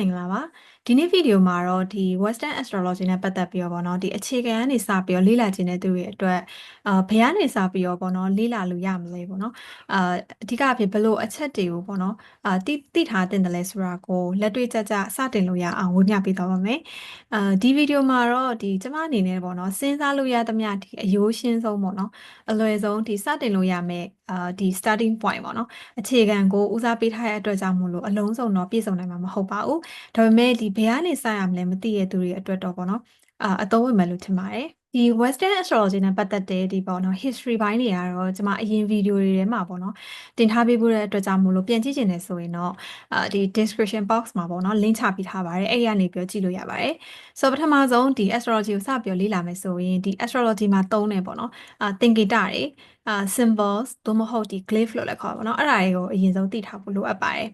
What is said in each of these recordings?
မင်္ဂလာပါ ဒီနေ့ဗီဒီယိုမှာတော့ဒီ Western Astrology နဲ့ပတ်သက်ပြီးတော့ဗောနော်ဒီအခြေခံကနေစပြီးတော့လေ့လာခြင်းတဲ့သူတွေအတွက်အာဘယ်ကနေစပြီးတော့ဗောနော်လေ့လာလို့ရမလဲဗောနော်အာအဓိကအဖြစ်ဘလို့အချက်တွေကိုဗောနော်အာတိတိထားတင်တယ်လဲဆိုတာကိုလက်တွေ့ကြကြစတင်လို့ရအောင်ဝေမျှပေးသွားပါမယ်အာဒီဗီဒီယိုမှာတော့ဒီကျမအနေနဲ့ဗောနော်စဉ်းစားလို့ရသမျှဒီအယိုးရှင်းဆုံးဗောနော်အလွယ်ဆုံးဒီစတင်လို့ရမယ်အာဒီ starting point ပေါ့နော်အခြေခံကိုဦးစားပေးထားတဲ့အတွက်ကြောင့်မို့လို့အလုံးစုံတော့ပြည့်စုံနိုင်မှာမဟုတ်ပါဘူးဒါပေမဲ့ဒီနေရာနေစရမလဲမသိရသူတွေအတွက်တော့ပေါ့နော်အာအသုံးဝင်မယ်လို့ထင်ပါတယ်ဒီ western astrology နဲ့ပတ်သက်တဲ့ဒီပေါ့နော် history ဘိုင်းတွေကတော့ကျွန်မအရင်ဗီဒီယိုတွေထဲမှာပေါ့နော်တင်ထားပေးဖို့တဲ့အတွက်ကြောင့်မို့လို့ပြန်ကြည့်ချင်တယ်ဆိုရင်တော့အာဒီ description box မှာပေါ့နော် link ချပေးထားပါတယ်အဲ့ဒီကနေပြီးကြည့်လို့ရပါတယ်ဆိုတော့ပထမဆုံးဒီ astrology ကိုစပြီးလေ့လာမယ်ဆိုရင်ဒီ astrology မှာသုံးတယ်ပေါ့နော်အာသင်္ကေတတွေအာ symbols သို့မဟုတ်ဒီ glyph လို့လည်းခေါ်ပါပေါ့နော်အဲ့ဒါတွေကိုအရင်ဆုံးသိထားဖို့လိုအပ်ပါတယ်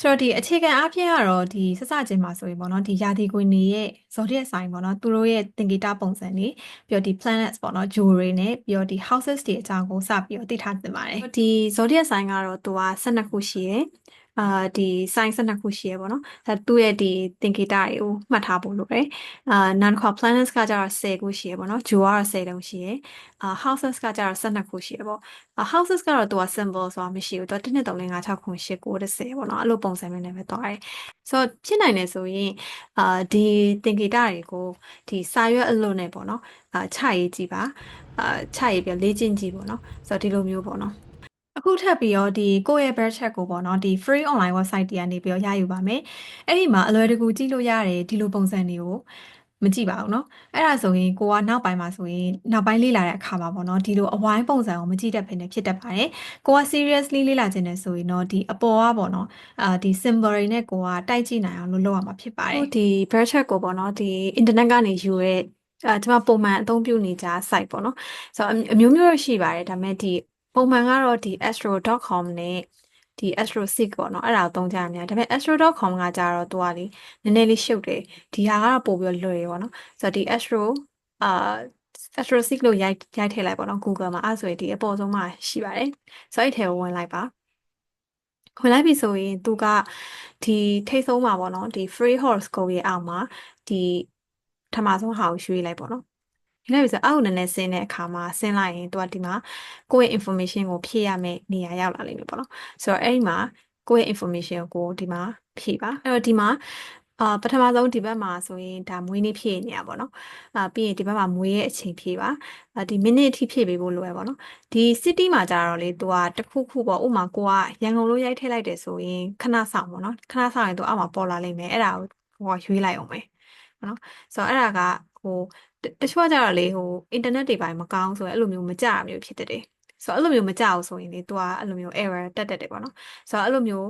ဆိုတော့ဒီအခြေခံအဖြစ်ကတော့ဒီစစချင်းမှာဆိုရင်ပေါ့နော်ဒီရာသီကွင်းတွေရဲ့ zodiac sign ပေါ့နော်သူတို့ရဲ့သင်္ကေတပုံစံတွေပြီးတော့ဒီ planets ပေါ့နော် jewelry နဲ့ပြီးတော့ဒီ houses တွေအကြောင်းကိုစပြီးတော့သိထားသင့်ပါတယ်ဒီ zodiac sign ကတော့သူက12ခုရှိရယ် အာဒီ sign 12ခုရှိရပေါ့နော်အဲသူ့ရဲ့ဒီသင်္ကေတတွေကိုမှတ်ထားဖို့လိုတယ်အာနောက်တစ်ခါ planets ကကျတော့10ခုရှိရပေါ့နော် jewel ကတော့10လုံးရှိရအာ houses ကကျတော့12ခုရှိရပေါ့အာ houses ကတော့သူက symbol ဆိုတာမရှိဘူးသူက1 2 3 4 5 6 9 10 9 10ပေါ့နော်အဲ့လိုပုံစံမျိုးနဲ့ပဲသွားတယ်ဆိုတော့ဖြစ်နိုင်တယ်ဆိုရင်အာဒီသင်္ကေတတွေကိုဒီစာရွက်အလွတ်နဲ့ပေါ့နော်အာချရေးကြည့်ပါအာချရေးပြီးလေ့ကျင့်ကြည့်ပေါ့နော်ဆိုတော့ဒီလိုမျိုးပေါ့နော် အခုထပ်ပြီးတော့ဒီကိုယ့်ရဲ့ budget ကိုပေါ့နော်ဒီ free online website တွေကနေပြီးတော့ရယူပါမယ်အဲ့ဒီမှာအလွယ်တကူကြည့်လို့ရတယ်ဒီလိုပုံစံတွေကိုမကြည့်ပါဘူးเนาะအဲ့ဒါဆိုရင်ကိုကနောက်ပိုင်းမှာဆိုရင်နောက်ပိုင်းလေ့လာတဲ့အခါမှာပေါ့နော်ဒီလိုအဝိုင်းပုံစံကိုမကြည့်တတ်ဖိနေဖြစ်တတ်ပါတယ်ကိုက seriously လေ့လာခြင်းနဲ့ဆိုရင်တော့ဒီအပေါ်ကပေါ့နော်အာဒီ symbol တွေနဲ့ကိုကတိုက်ကြည့်နိုင်အောင်လို့လုပ်ရမှာဖြစ်ပါတယ်ဒီ budget ကိုပေါ့နော်ဒီ internet ကနေယူရဲအဲကျွန်မပုံမှန်အသုံးပြုနေကြ site ပေါ့နော်ဆိုတော့အမျိုးမျိုးရှိပါတယ်ဒါပေမဲ့ဒီ ပုံမှန်ကတော့ဒီ astro.com နဲ့ဒီ astroseek ပေါ့နော်အဲ့ဒါကိုသုံးကြရများဒါပေမဲ့ astro.com ကကြတော့သူကလေနည်းနည်းလေးရှုပ်တယ်ဒီဟာကတော့ပို့ပြီးလွယ်ရပေါ့နော်ဆိုတော့ဒီ astro အာ astroseek လို့ရိုက်ရိုက်ထည့်လိုက်ပေါ့နော် Google မှာအဲ့ဆိုရင်ဒီအပေါ်ဆုံးမှာရှိပါတယ်ဆိုတော့အဲ့ထဲကိုဝင်လိုက်ပါဝင်လိုက်ပြီဆိုရင်သူကဒီထိတ်ဆုံးမှာပေါ့နော်ဒီ free horoscope ရဲ့အောက်မှာဒီထမဆုံးဟာကိုရွှေ့လိုက်ပေါ့နော် ဒီလိုက်ပြီဆိုအောက်နည်းနည်းဆင်းတဲ့အခါမှာဆင်းလိုက်ရင်သူကဒီမှာကိုယ့်ရဲ့ information ကိုဖြည့်ရမယ့်နေရာရောက်လာလိမ့်မယ်ပေါ့နော်ဆိုတော့အဲ့ဒီမှာကိုယ့်ရဲ့ information ကိုဒီမှာဖြည့်ပါအဲ့တော့ဒီမှာအာပထမဆုံးဒီဘက်မှာဆိုရင်ဒါမွေးနေ့ဖြည့်နေရပါတော့အာပြီးရင်ဒီဘက်မှာမွေးရဲ့အချိန်ဖြည့်ပါအာဒီ minute အထိဖြည့်ပေးဖို့လိုရပါတော့ဒီ city မှာကြတော့လေသူကတခုခုပေါ့ဥမာကိုကရန်ကုန်လို့ရိုက်ထည့်လိုက်တယ်ဆိုရင်ခဏဆောင်ပေါ့နော်ခဏဆောင်ရင်သူအောက်မှာပေါ်လာလိမ့်မယ်အဲ့ဒါကိုဟိုရွေးလိုက်အောင်မယ်နော်ဆိုတော့အဲ့ဒါကဟို တတချို့ကကြတော့လေဟိုအင်တာနက်တွေပိုင်းမကောင်းဆိုရင်အဲ့လိုမျိုးမကြတာမျိုးဖြစ်တတ်တယ်ဆိုတော့အဲ့လိုမျိုးမကြအောင်ဆိုရင်လေသူကအဲ့လိုမျိုး error တက်တက်တယ်ပေါ့နော်ဆိုတော့အဲ့လိုမျိုး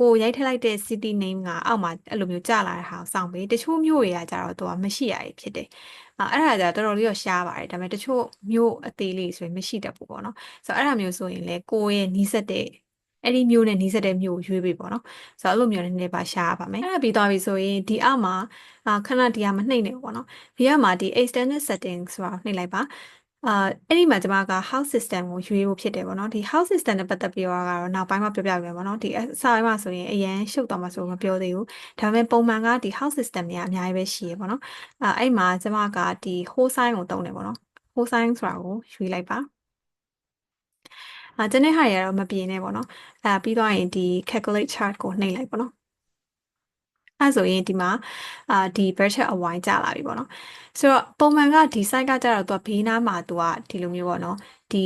ကိုရိုက်ထည့်လိုက်တဲ့ city name ကအောက်မှာအဲ့လိုမျိုးကြလာတဲ့ဟာကိုစောင့်ပေးတချို့မျိုးတွေကကြတော့သူကမရှိရည်ဖြစ်တယ်အဲ့ဒါကြတော်တော်လေးတော့ရှားပါတယ်ဒါပေမဲ့တချို့မျိုးအသေးလေးဆိုရင်မရှိတတ်ဘူးပေါ့နော်ဆိုတော့အဲ့ဒါမျိုးဆိုရင်လေကိုရဲ့နီးစပ်တဲ့ အဲ့ဒီမျိုးနဲ့နီးစပ်တဲ့မျိုးကိုရွေးပေးပေါ့နော်ဆိုတော့အဲ့လိုမျိုးနဲ့နည်းနည်းပါရှားရပါမယ်အဲ့ဒါပြီးသွားပြီဆိုရင်ဒီအောက်မှာအာခဏဒီကမနှိမ့်နေဘူးပေါ့နော်ဒီကမှာဒီ external settings ဆိုတာနှိမ့်လိုက်ပါအာအဲ့ဒီမှာကျွန်မက house system ကိုရွေးဖို့ဖြစ်တယ်ပေါ့နော်ဒီ house system နဲ့ပတ်သက်ပြီးတော့ကတော့နောက်ပိုင်းမှာပြောပြပေးမယ်ပေါ့နော်ဒီအစပိုင်းမှာဆိုရင်အရန်ရှုပ်သွားမှာဆိုမပြောသေးဘူးဒါပေမဲ့ပုံမှန်ကဒီ house system တွေကအများကြီးပဲရှိရပေါ့နော်အာအဲ့မှာကျွန်မကဒီ whole sign ကိုတုံးတယ်ပေါ့နော် whole sign ဆိုတာကိုရွေးလိုက်ပါ အာကျန်တဲ့ဟာတွေကတော့မပြင်းနဲ့ပေါ့နော်အဲပြီးတော့ရင်ဒီ calculate chart ကိုနှိပ်လိုက်ပေါ့နော်အဲဆိုရင်ဒီမှာအာဒီ budget အဝိုင်းကျလာပြီပေါ့နော်ဆိုတော့ပုံမှန်ကဒီ site ကကျတော့သူကဘေးနားမှာသူကဒီလိုမျိုးပေါ့နော်ဒီ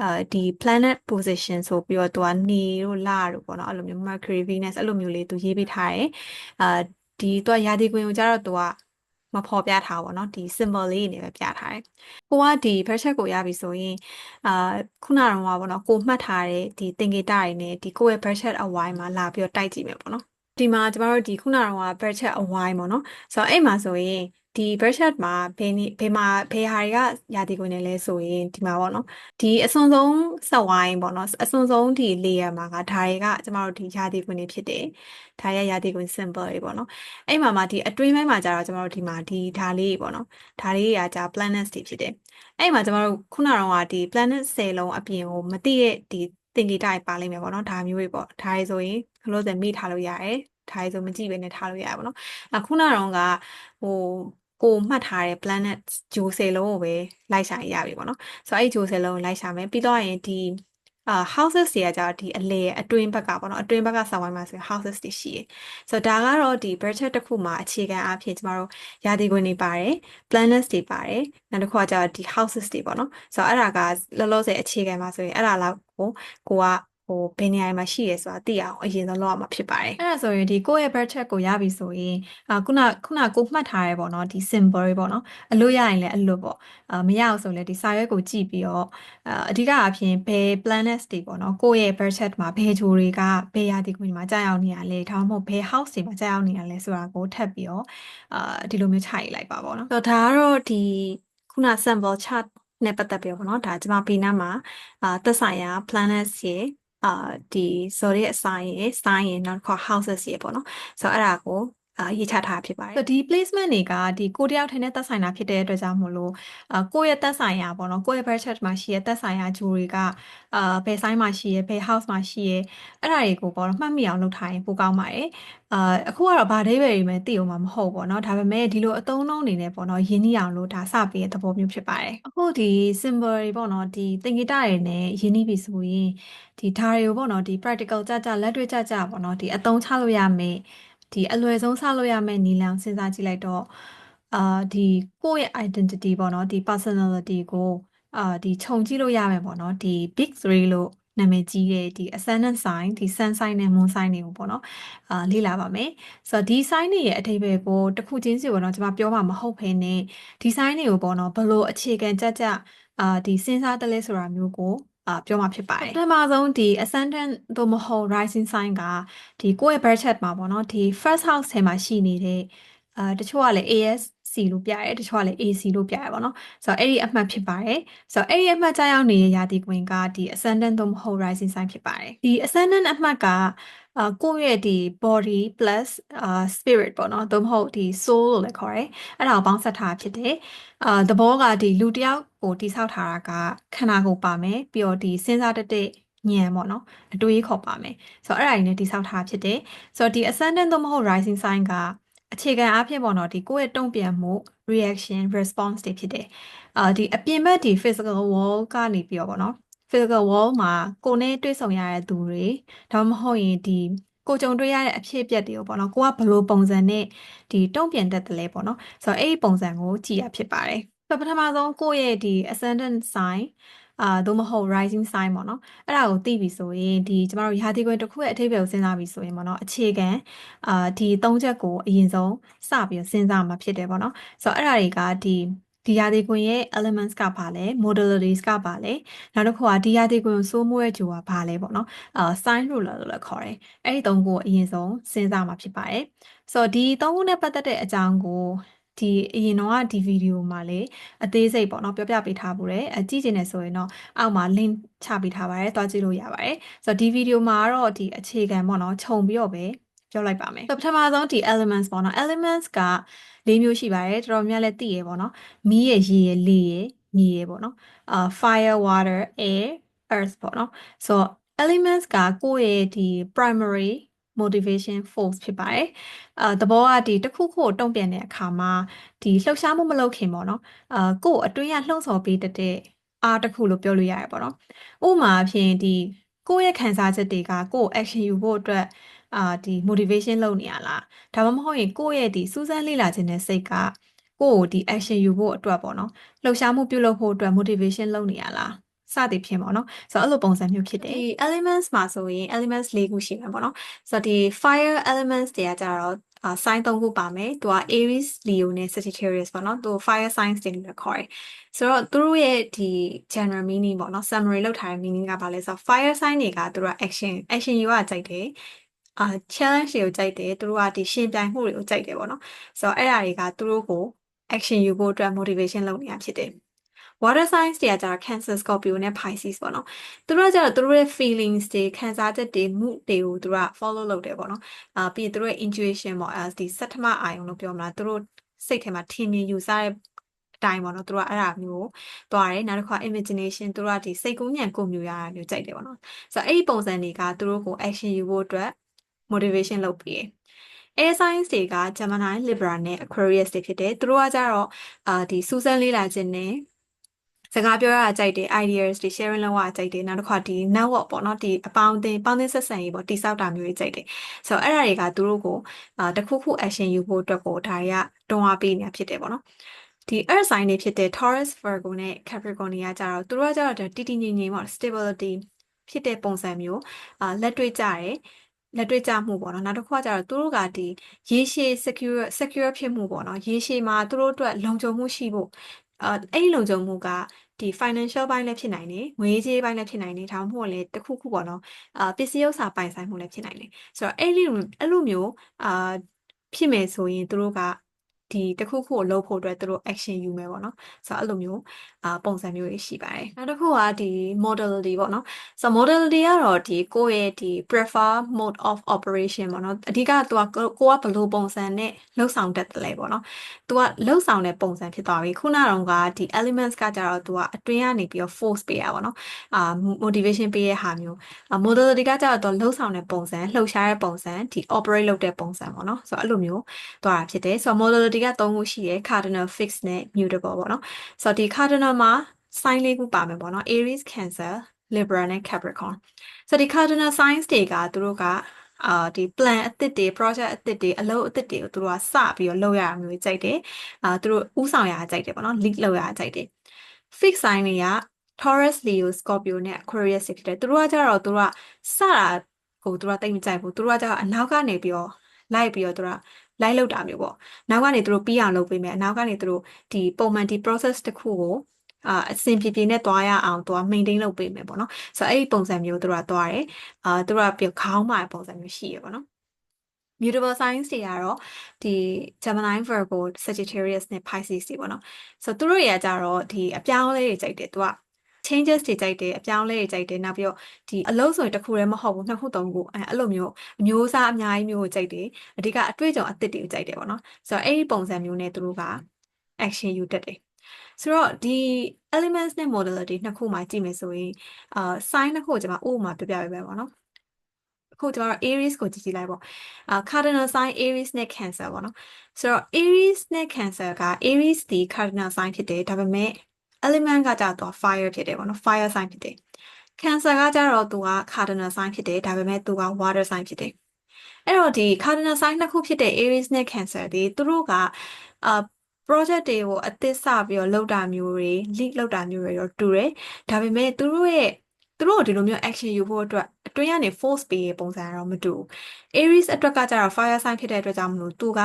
အာဒီ planet position ဆိုပြီးတော့သူကနေတို့လတို့ပေါ့နော်အဲ့လိုမျိုး Mercury Venus အဲ့လိုမျိုးလေးသူရေးပေးထားတယ်အာဒီသူကရာသီကွင်းကိုကျတော့သူက မဖော်ပြထားပါတော့ဒီ symbol လေးနေပဲပြထားတယ်။ကိုကဒီ budget ကိုရပြီဆိုရင်အာခုနကတော့ပေါ့နော်ကိုမှတ်ထားတဲ့ဒီသင်္ကေတတွေနဲ့ဒီကိုယ့်ရဲ့ budget အဝိုင်းမှာလာပြီးတော့တိုက်ကြည့်မယ်ပေါ့နော်။ဒီမှာကျမတို့ဒီခုနကတော့ budget အဝိုင်းပေါ့နော်။ဆိုတော့အဲ့မှာဆိုရင် ဒီ budget မှာဘယ်နေဘယ်မှာဘယ်ဟာတွေကရာသီကွင်းနေလဲဆိုရင်ဒီမှာပေါ့နော်ဒီအစွန်ဆုံးဆက်ဝိုင်းပေါ့နော်အစွန်ဆုံးဒီ layer မှာကဒါတွေကကျမတို့ဒီရာသီကွင်းတွေဖြစ်တယ်ဒါရဲ့ရာသီကွင်း symbol တွေပေါ့နော်အဲ့မှာမှာဒီအတွင်းပိုင်းမှာကျတော့ကျမတို့ဒီမှာဒီဒါလေးပေါ့နော်ဒါလေးတွေကじゃ planets တွေဖြစ်တယ်အဲ့မှာကျမတို့ခုနကတော့ဒီ planet 10လုံးအပြင်ကိုမသိတဲ့ဒီသင်္ကေတတွေပါလိမ့်မယ်ပေါ့နော်ဒါမျိုးတွေပေါ့ဒါတွေဆိုရင် close မိထားလို့ရတယ်ထားရဆိုမကြည့်ဘဲနဲ့ထားလို့ရပါဘောနော်အခုနကတော့ကဟို ကိုမှတ်ထားတဲ့ planet ဂျိုဆယ်လုံးကိုပဲလိုက်ရှာရပြီပေါ့နော်ဆိုတော့အဲ့ဂျိုဆယ်လုံးကိုလိုက်ရှာမယ်ပြီးတော့ရင်ဒီအာ houses တွေကကြာဒီအလေအတွင်းဘက်ကပေါ့နော်အတွင်းဘက်ကဆောင်းဝိုင်းမှာဆိုရင် houses တွေရှိတယ်ဆိုတော့ဒါကတော့ဒီ budget တစ်ခုမှာအခြေခံအဖြစ်ကျမတို့ရာသီကွင်းတွေပါတယ် planets တွေပါတယ်နောက်တစ်ခုကကြာဒီ houses တွေပေါ့နော်ဆိုတော့အဲ့ဒါကလောလောဆယ်အခြေခံမှာဆိုရင်အဲ့ဒါလောက်ကိုကိုက ဟိုဘယ်နေရာမှာရှိရဲဆိုတာသိအောင်အရင်ဆုံးလုပ်ရမှာဖြစ်ပါတယ်အဲ့ဒါဆိုရင်ဒီကိုယ့်ရဲ့ budget ကိုရပြီဆိုရင်အာခုနခုနကိုမှတ်ထားရဲပေါ့နော်ဒီ symbol တွေပေါ့နော်အလို့ရရင်လည်းအလို့ပေါ့အာမရအောင်ဆိုလည်းဒီစာရွက်ကိုကြည့်ပြီးတော့အာအဓိကအဖြစ်ဘယ် planets တွေပေါ့နော်ကိုယ့်ရဲ့ budget မှာဘယ်ဂျိုတွေကဘယ်ရာသီကွင်းမှာကြာရောက်နေရလဲဒါမှမဟုတ်ဘယ် house တွေမှာကြာရောက်နေရလဲဆိုတာကိုထပ်ပြီးတော့အာဒီလိုမျိုးခြိုက်လိုက်ပါပေါ့နော်ဆိုတော့ဒါကတော့ဒီခုန sample chart နဲ့ပတ်သက်ပြီးတော့ပေါ့နော်ဒါကျွန်မပေးနာမှာအာသက်ဆိုင်ရာ planets ရဲ့ အာဒီ zodiac sign ရဲ့ sign ရဲ့နောက်တစ်ခါ houses ရဲ့ပေါ့နော်ဆိုတော့အဲ့ဒါကိုအာ ရေးချထားဖြစ်ပါတယ်။ဒီ placement တွေကဒီကိုတယောက်ထင်းနဲ့သက်ဆိုင်တာဖြစ်တဲ့အတွက်ကြောင့်မို့လို့အာကိုယ့်ရဲ့သက်ဆိုင်ရာပေါ့နော်ကိုယ့်ရဲ့ budget မှာရှိတဲ့သက်ဆိုင်ရာဂျူတွေကအာဘယ် sign မှာရှိရဲဘယ် house မှာရှိရဲအဲ့ဒါတွေကိုပေါ့နော်မှတ်မိအောင်လုပ်ထားရင်ပိုကောင်းပါတယ်။အာအခုကတော့ဗာဒိဗယ်တွေပဲသိအောင်မှာမဟုတ်ပေါ့နော်ဒါပေမဲ့ဒီလိုအသုံးနှုန်းအနေနဲ့ပေါ့နော်ရင်းနှီးအောင်လို့ဒါစပေးတဲ့သဘောမျိုးဖြစ်ပါတယ်။အခုဒီ symbol တွေပေါ့နော်ဒီသင်္ကေတတွေနဲ့ရင်းနှီးပြီဆိုရင်ဒီဓာတ်တွေကိုပေါ့နော်ဒီ practical ကြကြလက်တွေ့ကြကြပေါ့နော်ဒီအသုံးချလို့ရမယ် ဒီအလွယ်ဆုံးစလို့ရမယ့်နည်းလမ်းစဉ်းစားကြည့်လိုက်တော့အာဒီကိုယ့်ရဲ့ identity ပေါ့နော်ဒီ personality ကိုအာဒီခြုံကြည့်လို့ရမယ်ပေါ့နော်ဒီ big 3လို့နာမည်ကြီးတဲ့ဒီ ascendant sign ဒီ sun sign နဲ့ moon sign တွေကိုပေါ့နော်အာလေ့လာပါမယ်ဆိုတော့ဒီ sign တွေရဲ့အထိပ္ပယ်ကိုတစ်ခုချင်းစီပေါ့နော်ကျွန်မပြောမှာမဟုတ်ဘဲနဲ့ဒီ sign တွေကိုပေါ့နော်ဘလို့အခြေခံကြကြအာဒီစဉ်းစားတလဲဆိုတာမျိုးကို အာပြောမှာဖြစ်ပါတယ်ပထမဆုံးဒီ ascendant သို့မဟုတ် rising sign ကဒီကိုယ့်ရဲ့ budget မှာပေါ့နော်ဒီ first house ထဲမှာရှိနေတဲ့အာတချို့ကလည်း AS C လို့ပြရဲတချို့ကလည်း AC လို့ပြရဲပေါ့နော်ဆိုတော့အဲ့ဒီအမှတ်ဖြစ်ပါတယ်ဆိုတော့အဲ့ဒီအမှတ်ကြောက်နေတဲ့ရာသီကွင်းကဒီ ascendant သို့မဟုတ် rising sign ဖြစ်ပါတယ်ဒီ ascendant အမှတ်က အာကိုယ့်ရဲ့ဒီ body plus အာ spirit ပေါ့နော်သို့မဟုတ်ဒီ soul လို့လည်းခေါ်တယ်အဲ့ဒါကိုပေါင်းစပ်ထားဖြစ်တယ်အာသဘောကဒီလူတယောက်ကိုတိဆောက်ထားတာကခန္ဓာကိုယ်ပါမယ်ပြီးတော့ဒီစဉ်းစားတတ်တဲ့ဉာဏ်ပေါ့နော်အတွေးခေါ်ပါမယ်ဆိုတော့အဲ့ဒါကြီးနဲ့တိဆောက်ထားဖြစ်တယ်ဆိုတော့ဒီ ascendant သို့မဟုတ် rising sign ကအခြေခံအားဖြင့်ပေါ့နော်ဒီကိုယ့်ရဲ့တုံ့ပြန်မှု reaction response တွေဖြစ်တယ်အာဒီအပြင်ဘက်ဒီ physical wall ကနေပြီးတော့ပေါ့နော် physical wall မှာကိုယ်နဲ့တွေ့ဆုံရတဲ့သူတွေဒါမှမဟုတ်ရင်ဒီကိုကြုံတွေ့ရတဲ့အဖြစ်အပျက်တွေကိုပေါ့နော်ကိုကဘယ်လိုပုံစံနဲ့ဒီတုံ့ပြန်တတ်တယ်လဲပေါ့နော်ဆိုတော့အဲ့ဒီပုံစံကိုကြည့်ရဖြစ်ပါတယ်ဆိုတော့ပထမဆုံးကိုယ့်ရဲ့ဒီ ascendant sign အာသို့မဟုတ် rising sign ပေါ့နော်အဲ့ဒါကိုသိပြီဆိုရင်ဒီကျမတို့ရာသီကွင်းတစ်ခုရဲ့အထိပ္ပယ်ကိုစဉ်းစားပြီဆိုရင်ပေါ့နော်အခြေခံအာဒီသုံးချက်ကိုအရင်ဆုံးစပြီးစဉ်းစားမှာဖြစ်တယ်ပေါ့နော်ဆိုတော့အဲ့ဒါတွေကဒီ ဒီရာသီကွင်းရဲ့ elements ကဘာလဲ modalities ကဘာလဲနောက်တစ်ခုကဒီရာသီကွင်းကိုစိုးမိုးရဲ့ဂျိုကဘာလဲပေါ့နော်အာ sign ruler လို့လည်းခေါ်တယ်အဲ့ဒီသုံးခုကိုအရင်ဆုံးစဉ်းစားမှာဖြစ်ပါတယ်ဆိုတော့ဒီသုံးခုနဲ့ပတ်သက်တဲ့အကြောင်းကိုဒီအရင်တော့ဒီဗီဒီယိုမှာလေအသေးစိတ်ပေါ့နော်ပြောပြပေးထားပူတယ်အကြည့်ကျင်နေဆိုရင်တော့အောက်မှာ link ချပေးထားပါတယ်တွားကြည့်လို့ရပါတယ်ဆိုတော့ဒီဗီဒီယိုမှာတော့ဒီအခြေခံပေါ့နော်ခြုံပြီးတော့ပဲ ပြောလိုက်ပါမယ်ဆိုပထမဆုံးဒီ elements ပေါ့နော် elements က၄မျိုးရှိပါတယ်တော်တော်များလည်းသိရပေါ့နော်မီးရရေရလေရမြေရပေါ့နော်အာ fire water air earth ပေါ့နော်ဆိုတော့ elements ကကိုယ့်ရဲ့ဒီ primary motivation force ဖြစ်ပါတယ်အာသဘောကဒီတစ်ခုခုကိုတုံ့ပြန်တဲ့အခါမှာဒီလှုပ်ရှားမှုမလုပ်ခင်ပေါ့နော်အာကိုယ့်အတွင်းရလှုံ့ဆော်ပေးတတ်တဲ့အားတစ်ခုလို့ပြောလို့ရတယ်ပေါ့နော်ဥပမာအဖြစ်ဒီကိုယ့်ရဲ့ခံစားချက်တွေကကိုယ့် action ယူဖို့အတွက် အာဒီ motivation လုပ်နေရလားဒါမှမဟုတ်ရင်ကိုယ့်ရဲ့ဒီစူးစမ်းလေ့လာခြင်းတဲ့စိတ်ကကိုယ့်ကိုဒီ action ယူဖို့အတွက်ပေါ့နော်လှုပ်ရှားမှုပြုလုပ်ဖို့အတွက် motivation လုပ်နေရလားစသည်ဖြင့်ပေါ့နော်ဆိုတော့အဲ့လိုပုံစံမျိုးဖြစ်တယ်ဒီ elements မှာဆိုရင် elements ၄ခုရှိမှာပေါ့နော်ဆိုတော့ဒီ fire elements တွေကကြတော့အာ sign ၃ခုပါမယ်သူက Aries Leo နဲ့ Sagittarius ပေါ့နော်သူ fire signs တွေလို့ခေါ်တယ်ဆိုတော့သူတို့ရဲ့ဒီ general meaning ပေါ့နော် summary လောက်ထားတဲ့ meaning ကဘာလဲဆိုတော့ fire sign တွေကသူတို့က action action ယူရကြိုက်တယ် အာ challenge တွေကိုကြိုက်တယ်သူတို့ကဒီရှင်ပြိုင်မှုတွေကိုကြိုက်တယ်ပေါ့နော်ဆိုတော့အဲ့ဒါတွေကသူတို့ကို action ယူဖို့အတွက် motivation လုပ်နေတာဖြစ်တယ် water signs တွေကကျတော့ Cancer Scorpio နဲ့ Pisces ပေါ့နော်သူတို့ကကျတော့သူတို့ရဲ့ feelings တွေခံစားချက်တွေ mood တွေကိုသူတို့က follow လုပ်တယ်ပေါ့နော်အာပြီးရင်သူတို့ရဲ့ intuition ပေါ့အဲဒီစက်ထမအာယုံလို့ပြောမလားသူတို့စိတ်ထဲမှာထင်မြင်ယူဆတဲ့အတိုင်းပေါ့နော်သူတို့ကအဲ့ဒါမျိုးသွားတယ်နောက်တစ်ခါ imagination သူတို့ကဒီစိတ်ကူးညံကိုမျိုးရတာမျိုးကြိုက်တယ်ပေါ့နော်ဆိုတော့အဲ့ဒီပုံစံတွေကသူတို့ကို action ယူဖို့အတွက် motivation လုပ်ပေးတယ် air signs တွေက Gemini, Libra နဲ့ Aquarius တွေဖြစ်တယ်သူတို့ကကြတော့အာဒီစူးစမ်းလေ့လာခြင်းနဲ့စကားပြောရတာကြိုက်တယ် ideas တွေ sharing လုပ်ရတာကြိုက်တယ်နောက်တစ်ခါဒီ network ပေါ့နော်ဒီအပေါင်းအသင်းပေါင်းသင်းဆက်ဆံရေးပေါ့တိစောက်တာမျိုးတွေကြိုက်တယ်ဆိုတော့အဲ့ဒါတွေကသူတို့ကိုအာတစ်ခုခု action ယူဖို့အတွက်ကိုဒါတွေကတွန်းအားပေးနေတာဖြစ်တယ်ပေါ့နော်ဒီ earth sign တွေဖြစ်တဲ့ Taurus, Virgo နဲ့ Capricorn တွေကကြတော့သူတို့ကကြတော့တည်တည်ငြိမ်ငြိမ်ပေါ့ stability ဖြစ်တဲ့ပုံစံမျိုးအာလက်တွေ့ကြတယ် လက်တွေ့ကြမှုပေါ့နော်နောက်တစ်ခုကကျတော့သူတို့ကဒီရေရှည် secure secure ဖြစ်မှုပေါ့နော်ရေရှည်မှာသူတို့အတွက်လုံခြုံမှုရှိဖို့အဲအဲ့ဒီလုံခြုံမှုကဒီ financial ဘိုင်းလည်းဖြစ်နိုင်တယ်ငွေကြေးဘိုင်းလည်းဖြစ်နိုင်တယ်ဒါမှမဟုတ်လည်းတစ်ခုခုပေါ့နော်အာပစ္စည်းဥစ္စာပိုင်ဆိုင်မှုလည်းဖြစ်နိုင်တယ်ဆိုတော့အဲ့ဒီအဲ့လိုမျိုးအာဖြစ်မယ်ဆိုရင်သူတို့ကဒီတစ်ခုခုကိုလုပ်ဖို့အတွက်သူတို့ action ယူမယ်ပေါ့နော်ဆိုတော့အဲ့လိုမျိုး အာပုံစံမျိုးတွေရှိပါတယ်နောက်တစ်ခုကဒီ modality ပေါ့နော်ဆိုတော့ modality ကတော့ဒီကိုယ့်ရဲ့ဒီ prefer mode of operation ပေါ့နော်အဓိကသူကကိုကဘယ်လိုပုံစံနဲ့လှုပ်ဆောင်တတ်တယ်လဲပေါ့နော်သူကလှုပ်ဆောင်တဲ့ပုံစံဖြစ်သွားပြီခုနကတော့ကဒီ elements ကကြတော့သူကအတွင်းကနေပြီးတော့ force ပေးရပါတော့အာ motivation ပေးရဟာမျိုး modality ကကြတော့သူလှုပ်ဆောင်တဲ့ပုံစံလှုပ်ရှားတဲ့ပုံစံဒီ operate လုပ်တဲ့ပုံစံပေါ့နော်ဆိုတော့အဲ့လိုမျိုးသွားတာဖြစ်တယ်ဆိုတော့ modality က3ခုရှိတယ် cardinal fixed နဲ့ mutable ပေါ့နော်ဆိုတော့ဒီ cardinal မှာ sign လေးခုပါမယ်ပေါ့နော် Aries Cancer Libra နဲ့ Capricorn ဆိုတော့ဒီ cardinal signs တွေကသူတို့ကအာဒီ plan အသစ်တွေ project အသစ်တွေအလုပ်အသစ်တွေကိုသူတို့ကစပြီးတော့လုပ်ရတာမျိုးကြိုက်တယ်အာသူတို့ဥဆောင်ရတာကြိုက်တယ်ပေါ့နော် lead လုပ်ရတာကြိုက်တယ် fix sign တွေက Taurus Leo Scorpio နဲ့ Aquarius ဖြစ်တယ်သူတို့ကကြတော့သူတို့ကစတာကိုသူတို့ကတိတ်မကြိုက်ဘူးသူတို့ကကြတော့အနောက်ကနေပြီးတော့လိုက်ပြီးတော့သူတို့ကလိုက်လောက်တာမျိုးပေါ့နောက်ကနေသူတို့ပြီးအောင်လုပ်ပေးမယ်အနောက်ကနေသူတို့ဒီပုံမှန်ဒီ process တစ်ခုကို အာအဆင်ပြေပြေနဲ့သွားရအောင်သူက maintain လုပ်ပေးမယ်ပေါ့နော်ဆိုတော့အဲ့ဒီပုံစံမျိုးသူတို့ကသွားတယ်အာသူတို့ကပြခေါင်းမာတဲ့ပုံစံမျိုးရှိရပေါ့နော် mutable signs တွေကတော့ဒီ Gemini, Virgo, Sagittarius နဲ့ Pisces တွေပေါ့နော်ဆိုတော့သူတို့တွေကကြတော့ဒီအပြောင်းအလဲတွေကြိုက်တယ်သူက changes တွေကြိုက်တယ်အပြောင်းအလဲတွေကြိုက်တယ်နောက်ပြီးတော့ဒီအလုပ်ဆိုရင်တစ်ခုတည်းမဟုတ်ဘူးနှစ်ခုသုံးခုအဲအဲ့လိုမျိုးအမျိုးအစားအများကြီးမျိုးကိုကြိုက်တယ်အဓိကအတွေ့အကြုံအသစ်တွေကိုကြိုက်တယ်ပေါ့နော်ဆိုတော့အဲ့ဒီပုံစံမျိုးနဲ့သူတို့က action ယူတတ်တယ် ဆိုတော့ဒီ elements နဲ့ modality နှစ်ခုမှာကြည့်မယ်ဆိုရင်အာ sign နှစ်ခုကိုကျွန်မဥပမာပြပြပေးမယ်ပေါ့နော်အခုကျွန်တော် Aries ကိုကြည့်ကြည့်လိုက်ပေါ့အာ cardinal sign Aries နဲ့ Cancer ပေါ့နော်ဆိုတော့ Aries နဲ့ Cancer က Aries ဒီ cardinal sign ဖြစ်တယ်ဒါပေမဲ့ element ကကြတော့ fire ဖြစ်တယ်ပေါ့နော် fire sign ဖြစ်တယ် cancer ကကြတော့သူက cardinal sign ဖြစ်တယ်ဒါပေမဲ့သူက water sign ဖြစ်တယ်အဲ့တော့ဒီ cardinal sign နှစ်ခုဖြစ်တဲ့ Aries နဲ့ Cancer တွေသူတို့ကအာ project တွေကိုအသစ်စပြီးတော့လုပ်တာမျိုးတွေ lead လုပ်တာမျိုးတွေတော့တူတယ်ဒါပေမဲ့သူတို့ရဲ့သူတို့ဒီလိုမျိုး action ယူဖို့အတွက်အတွင်းကနေ force ပေးတဲ့ပုံစံကတော့မတူဘူး Aries အတွက်ကကြတော့ fire sign ဖြစ်တဲ့အတွက်ကြောင့်မလို့သူက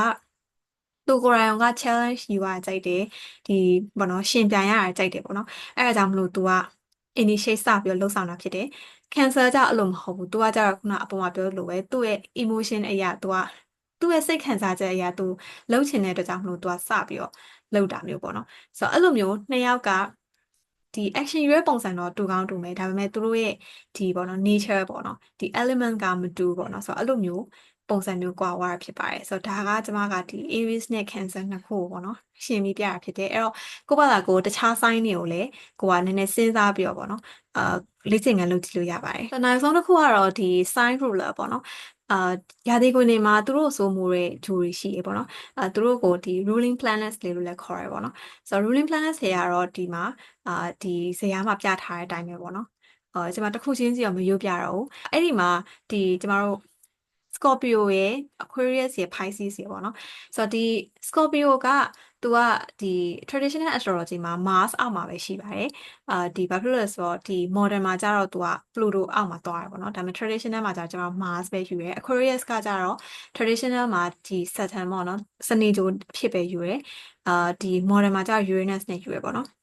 သူကိုယ်တိုင်က challenge ယူရကြိုက်တယ်ဒီဘောနော်ရှင်ပြိုင်ရတာကြိုက်တယ်ပေါ့နော်အဲဒါကြောင့်မလို့ तू က initiate စပြီးတော့လှုပ်ဆောင်တာဖြစ်တယ် cancer ကြအဲ့လိုမဟုတ်ဘူး तू ကကြတော့ခုနအပေါ်မှာပြောလို့ပဲသူ့ရဲ့ emotion အရာ तू က သူ့ရဲ့စိတ်ခံစားချက်အရာ तू လှုပ်ချင်တဲ့အတွက်ကြောင့်မလို့ तू ကစပြီးတော့လှုပ်တာမျိုးပေါ့နော်ဆိုတော့အဲ့လိုမျိုးနှစ်ယောက်ကဒီ action ရွေးပုံစံတော့တူကောင်းတူမယ်ဒါပေမဲ့သူတို့ရဲ့ဒီပေါ့နော် nature ပေါ့နော်ဒီ element ကမတူပေါ့နော်ဆိုတော့အဲ့လိုမျိုးပုံစံမျိုးကွာဝါဖြစ်ပါတယ်ဆိုတော့ဒါကကျမကဒီ Aries နဲ့ Cancer နှစ်ခုပေါ့နော်ရှင်းပြီးပြတာဖြစ်တယ်အဲ့တော့ကိုယ့်ဘာသာကိုတခြား sign တွေကိုလည်းကိုကနည်းနည်းစဉ်းစားပြီးတော့ပေါ့နော်အာလေ့ကျင့်ခန်းလုပ်ကြည့်လို့ရပါတယ်။နောက်ဆုံးတစ်ခုကတော့ဒီ sign ruler ပေါ့နော် အာရာသီကွင်းတွေမှာသူတို့စိုးမိုးတဲ့ဂျိုတွေရှိရေပေါ့နော်အဲသူတို့ကိုဒီ ruling planets လေးလို့လည်းခေါ်ရပေါ့နော်ဆိုတော့ ruling planets တွေကတော့ဒီမှာအာဒီဇာတ်မှာပြထားတဲ့အတိုင်းပဲပေါ့နော်အော်ကျွန်မတစ်ခုချင်းစီတော့မရွတ်ပြတော့ဘူးအဲ့ဒီမှာဒီကျွန်တော်တို့ Scorpio ရဲ့ Aquarius ရဲ့ Pisces ရဲ့ပေါ့နော်ဆိုတော့ဒီ Scorpio က သူကဒီ traditional astrology မှာ Mars အောက်မှာပဲရှိပါတယ်အာဒီဘာဖြစ်လို့လဲဆိုတော့ဒီ modern မှာကျတော့သူက Pluto အောက်မှာသွားတယ်ပေါ့နော်ဒါပေမဲ့ traditional မှာကျတော့ကျွန်တော် Mars ပဲယူရဲ Aquarius ကကျတော့ traditional မှာဒီ Saturn ပေါ့နော်စနေကြိုဖြစ်ပဲယူရဲအာဒီ modern မှာကျတော့ Uranus နဲ့ယူရဲပေါ့နော်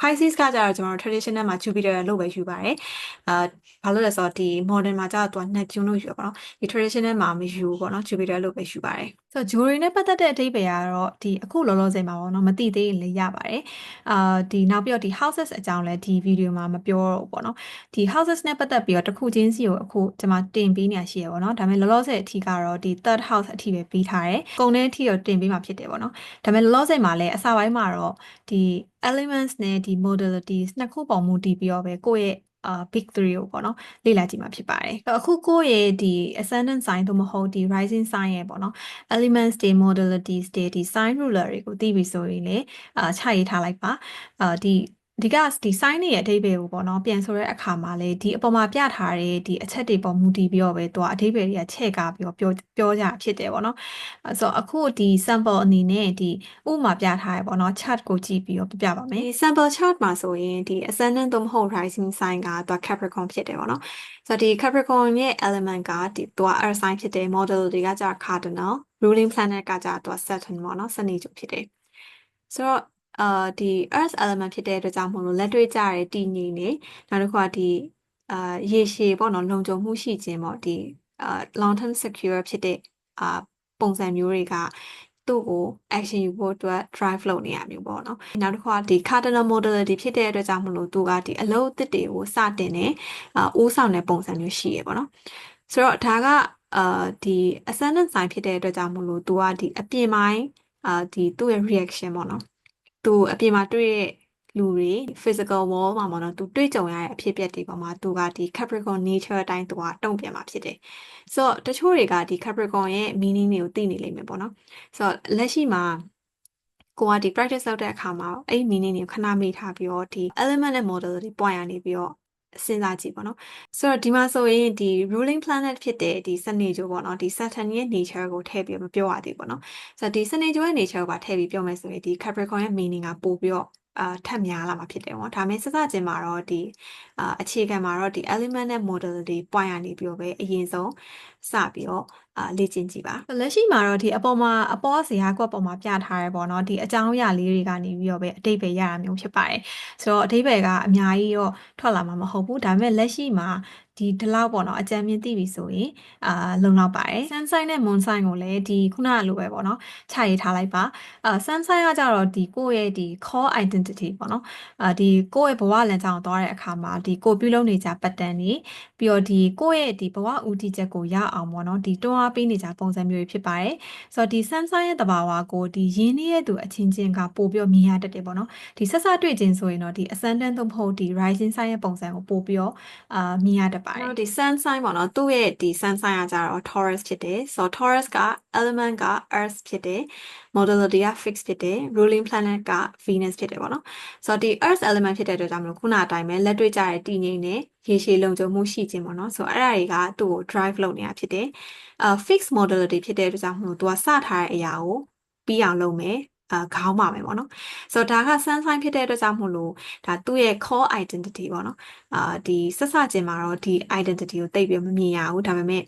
Pisces ကကြတော့ကျွန်တော်တို့ traditional မှာ Jupiter လို့ပဲယူပါတယ်။အာဘာလို့လဲဆိုတော့ဒီ modern မှာကျတော့သူက Neptune လို့ယူရပါတော့။ဒီ traditional မှာမယူပေါ့နော် Jupiter လို့ပဲယူပါတယ်။ဆိုတော့ jewelry နဲ့ပတ်သက်တဲ့အဓိပ္ပာယ်ကတော့ဒီအခုလောလောဆယ်မှာပေါ့နော်မသိသေးရင်လည်းရပါတယ်။အာဒီနောက်ပြီးတော့ဒီ houses အကြောင်းလည်းဒီဗီဒီယိုမှာမပြောတော့ဘူးပေါ့နော်။ဒီ houses နဲ့ပတ်သက်ပြီးတော့တစ်ခုချင်းစီကိုအခုကျွန်မတင်ပေးနေရရှိရပေါ့နော်။ဒါပေမဲ့လောလောဆယ်အထိကတော့ဒီ third house အထိပဲပြီးထားတယ်။ကုန်တဲ့အထိတော့တင်ပေးမှာဖြစ်တယ်ပေါ့နော်။ဒါပေမဲ့လောလောဆယ်မှာလည်းအစပိုင်းမှာတော့ဒီ elements နဲ့ဒီ modalities နှစ်ခုပုံမူတည်ပြီးတော့ပဲကိုယ့်ရဲ့အာ big 3ကိုပေါ့နော်လေ့လာကြည့်မှာဖြစ်ပါတယ်။အခုကိုယ့်ရဲ့ဒီ ascendant sign သို့မဟုတ်ဒီ rising sign ရဲ့ပေါ့နော် elements တွေ modalities တွေဒီ sign ruler တွေကိုသိပြီဆိုရင်လေအာခြရေးထားလိုက်ပါ။အာဒီ ဒီကဒီ sign ရဲ့အဓိပ္ပာယ်ကိုပေါ့နော်ပြန်ဆိုတဲ့အခါမှာလေဒီအပေါ်မှာပြထားတဲ့ဒီအချက်တွေပေါ်မူတည်ပြီးတော့ပဲသူကအဓိပ္ပာယ်တွေကချဲ့ကားပြီးတော့ပြောပြောကြဖြစ်တယ်ပေါ့နော်အဲဆိုအခုဒီ sample အနေနဲ့ဒီဥပမာပြထားရပေါ့နော် chart ကိုကြည့်ပြီးတော့ပြပြပါမယ်ဒီ sample chart မှာဆိုရင်ဒီ ascendant သို့မဟုတ် rising sign ကသူက Capricorn ဖြစ်တယ်ပေါ့နော်ဆိုတော့ဒီ Capricorn ရဲ့ element ကဒီသူက earth sign ဖြစ်တယ် model တွေကကြာ cardinal ruling planet ကကြာသူက Saturn ပေါ့နော်စနေကျဖြစ်တယ်ဆိုတော့ အာဒီ earth element ဖြစ်တဲ့အတွက်ကြောင့်မို့လို့လက်တွေ့ကြတဲ့တည်ငြိမ်နေနောက်တစ်ခုကဒီအာရေရှည်ပေါ့နော်လုံခြုံမှုရှိခြင်းပေါ့ဒီအာ long term secure ဖြစ်တဲ့အာပုံစံမျိုးတွေကသူ့ကို action ယူဖို့အတွက် drive လုပ်နေရမျိုးပေါ့နော်နောက်တစ်ခုကဒီ cardinal modality ဖြစ်တဲ့အတွက်ကြောင့်မလို့သူကဒီအလုပ်အသစ်တွေကိုစတင်နေအာဦးဆောင်တဲ့ပုံစံမျိုးရှိရပေါ့နော်ဆိုတော့ဒါကအာဒီ ascendant sign ဖြစ်တဲ့အတွက်ကြောင့်မလို့သူကဒီအပြင်ပိုင်းအာဒီသူ့ရဲ့ reaction ပေါ့နော် သူအပြင်မှာတွေ့တဲ့လူတွေ physical wall မှာပေါ့နော်သူတွေ့ကြုံရတဲ့အဖြစ်အပျက်တွေပေါ်မှာသူကဒီ Capricorn nature အတိုင်းသူကတုံ့ပြန်မှာဖြစ်တယ်။ဆိုတော့တချို့တွေကဒီ Capricorn ရဲ့ meaning တွေကိုသိနေလိမ့်မယ်ပေါ့နော်။ဆိုတော့လက်ရှိမှာကိုကဒီ practice လုပ်တဲ့အခါမှာအဲ့ meaning တွေကိုခဏမေ့ထားပြီးတော့ဒီ element နဲ့ model တွေ point ရနေပြီးတော့ စဉ်းစားကြည့်ပေါ့နော်ဆိုတော့ဒီမှာဆိုရင်ဒီ ruling planet ဖြစ်တဲ့ဒီစနေကြိုပေါ့နော်ဒီ Saturn ရဲ့ nature ကိုထည့်ပြီးမပြောရသေးဘူးပေါ့နော်ဆိုတော့ဒီစနေကြိုရဲ့ nature ကိုပါထည့်ပြီးပြောမယ်ဆိုရင်ဒီ Capricorn ရဲ့ meaning ကပို့ပြီးတော့အာထပ်များလာမှာဖြစ်တယ်ပေါ့ဒါပေမဲ့စစချင်းမှာတော့ဒီအာအခြေခံမှာတော့ဒီ element နဲ့ model တွေ point ရနေပြီးတော့ပဲအရင်ဆုံးစပြီးတော့အာလေ့ကျင့်ကြည့်ပါလက်ရှိမှာတော့ဒီအပေါ်မှာအပေါ်ဇာတ်ကွက်ပေါ်မှာပြထားရဲပေါ့နော်ဒီအကြောင်းအရာလေးတွေကနေပြီးတော့ပဲအတိတ်ပဲရတာမျိုးဖြစ်ပါတယ်ဆိုတော့အတိတ်ပဲကအများကြီးတော့ထွက်လာမှာမဟုတ်ဘူးဒါပေမဲ့လက်ရှိမှာဒီဒီလောက်ပေါ့နော်အကြံမြင်သိပြီဆိုရင်အာလုံလောက်ပါတယ် sun sign နဲ့ moon sign ကိုလည်းဒီခုနကလိုပဲပေါ့နော်ခြာရေးထားလိုက်ပါအာ sun sign ကကြတော့ဒီကိုယ့်ရဲ့ဒီ core identity ပေါ့နော်အာဒီကိုယ့်ရဲ့ဘဝလမ်းကြောင်းသွားတဲ့အခါမှာဒီကိုပြုလုပ်နေကြ pattern တွေပြီးတော့ဒီကိုယ့်ရဲ့ဒီဘဝဦးတည်ချက်ကိုရအောင်ပေါ့နော်ဒီတွန်းအားပေးနေကြပုံစံမျိုးတွေဖြစ်ပါတယ်ဆိုတော့ဒီ sun sign ရဲ့တဘာဝကိုဒီရင်းနှီးရဲ့သူအချင်းချင်းကပို့ပြီးမြင်ရတတ်တယ်ပေါ့နော်ဒီဆက်ဆက်တွေ့ခြင်းဆိုရင်တော့ဒီ ascendant သို့မဟုတ်ဒီ rising sign ရဲ့ပုံစံကိုပို့ပြီးတော့အာမြင်ရတတ်ပါတယ်ဒီ sun sign ပေါ့နော်သူ့ရဲ့ဒီ sun sign ကကြတော့ Taurus ဖြစ်တယ်ဆိုတော့ Taurus က element က earth ဖြစ်တယ် modality က fix ဖြစ်တယ် ruling planet က Venus ဖြစ်တယ်ပေါ့နော်ဆိုတော့ဒီ earth element ဖြစ်တဲ့အတွက်ကြောင့်မလို့ခုနအတိုင်းပဲလက်တွေ့ကြတဲ့တည်ငြိမ်တဲ့ရေရှည်လုံခြုံမှုရှိခြင်းပေါ့နော်ဆိုတော့အဲ့ဒါတွေကသူ့ကို drive လုပ်နေတာဖြစ်တယ်အာ fix modality ဖြစ်တဲ့အတွက်ကြောင့်မလို့သူကစထားတဲ့အရာကိုပြီးအောင်လုပ်မယ်အာခေါင်းပါမယ်ပေါ့နော်ဆိုတော့ဒါက sun sign ဖြစ်တဲ့အတွက်ကြောင့်မို့လို့ဒါသူ့ရဲ့ core identity ပေါ့နော်အာဒီဆက်စချင်းမှာတော့ဒီ identity ကိုသိပြီးမမြင်ရဘူးဒါပေမဲ့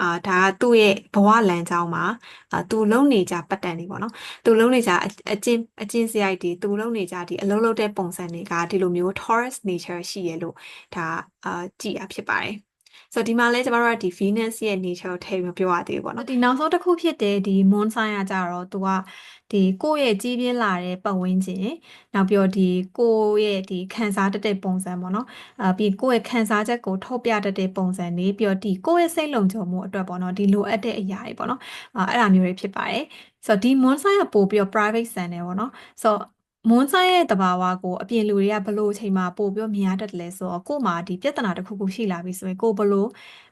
အာဒါကသူ့ရဲ့ဘဝလမ်းကြောင်းမှာအာသူလုံနေကြပတ်တန်နေပေါ့နော်သူလုံနေကြအကျဉ်အကျဉ်စရိုက်တွေသူလုံနေကြဒီအလုံးလုံးတဲ့ပုံစံတွေကဒီလိုမျိုး Taurus nature ရှိရလို့ဒါအာကြည်ရဖြစ်ပါတယ် ဆိုတော့ဒီမှာလဲကျမတို့ကဒီ Venus ရဲ့ nature ကိုထည့်ပြီးမပြောရသေးဘူးပေါ့နော်ဒီနောက်ဆုံးတစ်ခုဖြစ်တဲ့ဒီ moon sign ကကြတော့သူကဒီကိုယ့်ရဲ့ကြီးပြင်းလာတဲ့ပတ်ဝန်းကျင်နောက်ပြီးတော့ဒီကိုယ့်ရဲ့ဒီခံစားတတ်တဲ့ပုံစံပေါ့နော်အာပြီးကိုယ့်ရဲ့ခံစားချက်ကိုထုတ်ပြတတ်တဲ့ပုံစံတွေပြီးတော့ဒီကိုယ့်ရဲ့စိတ်လုံခြုံမှုအတွက်ပေါ့နော်ဒီလိုအပ်တဲ့အရာတွေပေါ့နော်အာအဲ့ဒါမျိုးတွေဖြစ်ပါတယ်ဆိုတော့ဒီ moon sign ကပို့ပြီးတော့ private ဆန်တယ်ပေါ့နော်ဆိုတော့ မွန်းဆိုင်ရဲ့တဘာဝကိုအပြင်လူတွေကဘလို့အချိန်မှာပို့ပြီးမြင်ရတတ်တယ်လဲဆိုတော့ကို့မှာဒီပြဿနာတစ်ခုခုရှိလာပြီဆိုရင်ကိုဘလို့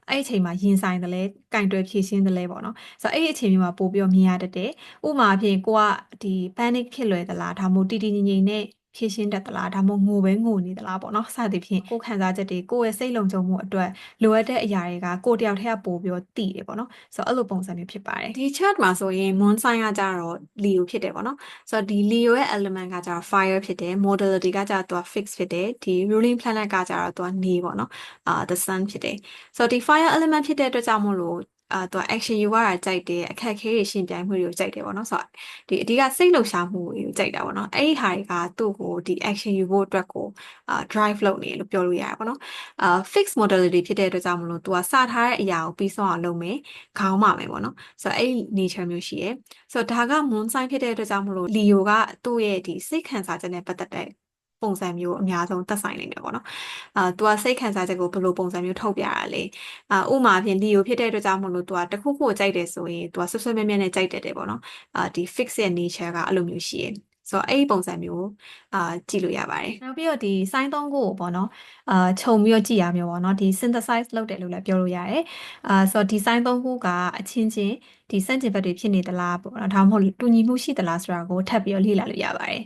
အဲ့အချိန်မှာရင်ဆိုင်တယ်လဲကင်တွယ်ဖြည့်ရှင်းတယ်လဲပေါ့နော်ဆိုတော့အဲ့ဒီအချိန်မျိုးမှာပို့ပြီးမြင်ရတတ်တယ်ဥပမာအဖြစ်ကိုကဒီ panic ဖြစ်လွယ်သလားဒါမှမဟုတ်တည်တည်ငြိမ်ငြိမ်နဲ့ ဖြည့်ရှင်းတတ်သလားဒါမှမဟုတ်ငိုပဲငိုနေသလားပေါ့နော်စသဖြင့်ကိုယ်ခံစားချက်တွေကိုယ့်ရဲ့စိတ်လုံခြုံမှုအတွက်လိုအပ်တဲ့အရာတွေကကိုယ်တယောက်တည်းကပို့ပြီးတော့တည်တယ်ပေါ့နော်ဆိုတော့အဲ့လိုပုံစံမျိုးဖြစ်ပါတယ်ဒီ chart မှာဆိုရင် moon sign ကကြတော့ Leo ဖြစ်တယ်ပေါ့နော်ဆိုတော့ဒီ Leo ရဲ့ element ကကြတော့ fire ဖြစ်တယ် modality ကကြတော့သူက fix ဖြစ်တယ်ဒီ ruling planet ကကြတော့သူကနေပေါ့နော်အာ the sun ဖြစ်တယ်ဆိုတော့ဒီ fire element ဖြစ်တဲ့အတွက်ကြောင့်မို့လို့ အာသူ action ယူရတာကြိုက်တယ်အခက်ခဲတွေရှင်ပြိုင်မှုတွေကိုကြိုက်တယ်ပေါ့နော်ဆိုတော့ဒီအဓိကစိတ်လှုပ်ရှားမှုတွေကိုကြိုက်တာပေါ့နော်အဲ့ဒီဟာတွေကသူ့ကိုဒီ action ယူဖို့အတွက်ကိုအာ drive လုပ်နေလို့ပြောလို့ရတာပေါ့နော်အာ fix modality ဖြစ်တဲ့အတွက်ကြောင့်မလို့သူကစထားတဲ့အရာကိုပြီးဆုံးအောင်လုပ်မယ်ခေါင်းပါမယ်ပေါ့နော်ဆိုတော့အဲ့ဒီ nature မျိုးရှိရယ်ဆိုတော့ဒါက moon sign ဖြစ်တဲ့အတွက်ကြောင့်မလို့ Leo ကသူ့ရဲ့ဒီစိတ်ခံစားချက်နဲ့ပတ်သက်တဲ့ ပုံစံမျိုးအများဆုံးသက်ဆိုင်နေတယ်ပေါ့နော်။အာသူကစိတ်ခံစားချက်ကိုဘယ်လိုပုံစံမျိုးထုတ်ပြရလဲ။အာဥမာဖြင့်လီယိုဖြစ်တဲ့အတွက်ကြောင့်မလို့သူကတခုခုကြိုက်တယ်ဆိုရင်သူကဆွဆွမဲမဲနဲ့ကြိုက်တတ်တယ်ပေါ့နော်။အာဒီ fix ရဲ့ nature ကအဲ့လိုမျိုးရှိရဲ့ ဆိုတော့အဲ့ဒီပုံစံမျိုးအာကြည့်လို့ရပါတယ်နောက်ပြီးတော့ဒီစိုင်းသုံးခုကိုပေါ့နော်အာခြုံပြီးတော့ကြည့်ရမျိုးပေါ့နော်ဒီ synthesize လုပ်တယ်လို့လည်းပြောလို့ရတယ်အာဆိုတော့ဒီစိုင်းသုံးခုကအချင်းချင်းဒီစန့်ကျင်ဘက်တွေဖြစ်နေသလားပေါ့နော်ဒါမှမဟုတ်တူညီမှုရှိသလားဆိုတာကိုထပ်ပြီးတော့လေ့လာလို့ရပါတယ်